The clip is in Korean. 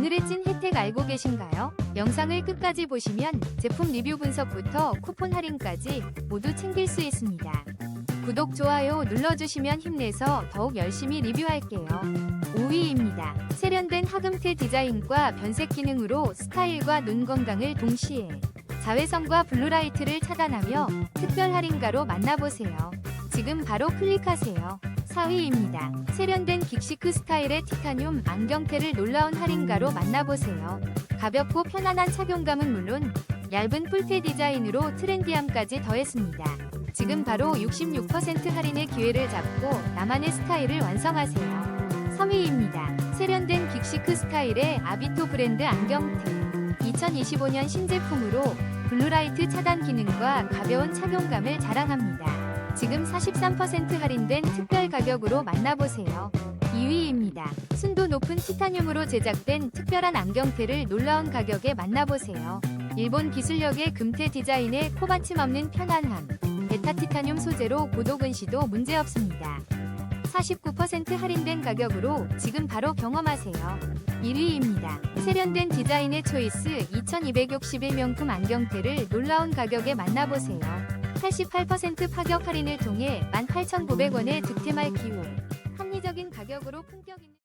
오늘의 찐 혜택 알고 계신가요? 영상을 끝까지 보시면 제품 리뷰 분석부터 쿠폰 할인까지 모두 챙길 수 있습니다. 구독, 좋아요 눌러주시면 힘내서 더욱 열심히 리뷰할게요. 5위입니다. 세련된 하금테 디자인과 변색 기능으로 스타일과 눈 건강을 동시에 자외선과 블루라이트를 차단하며 특별 할인가로 만나보세요. 지금 바로 클릭하세요. 4위입니다. 세련된 긱시크 스타일의 티타늄 안경테를 놀라운 할인가로 만나보세요. 가볍고 편안한 착용감은 물론 얇은 뿔테 디자인으로 트렌디함까지 더했습니다. 지금 바로 66% 할인의 기회를 잡고 나만의 스타일을 완성하세요. 3위입니다. 세련된 긱시크 스타일의 아비토 브랜드 안경테. 2025년 신제품으로 블루라이트 차단 기능과 가벼운 착용감을 자랑합니다. 지금 43% 할인된 특별 가격으로 만나보세요. 2위입니다. 순도 높은 티타늄으로 제작된 특별한 안경테를 놀라운 가격에 만나보세요. 일본 기술력의 금테 디자인에 코받침 없는 편안함, 베타 티타늄 소재로 고도근시도 문제없습니다. 49% 할인된 가격으로 지금 바로 경험하세요. 1위입니다. 세련된 디자인의 초이스 2261 명품 안경테를 놀라운 가격에 만나보세요. 88% 파격 할인을 통해 18,900원에 득템할 기회. 합리적인 가격으로 품격 있는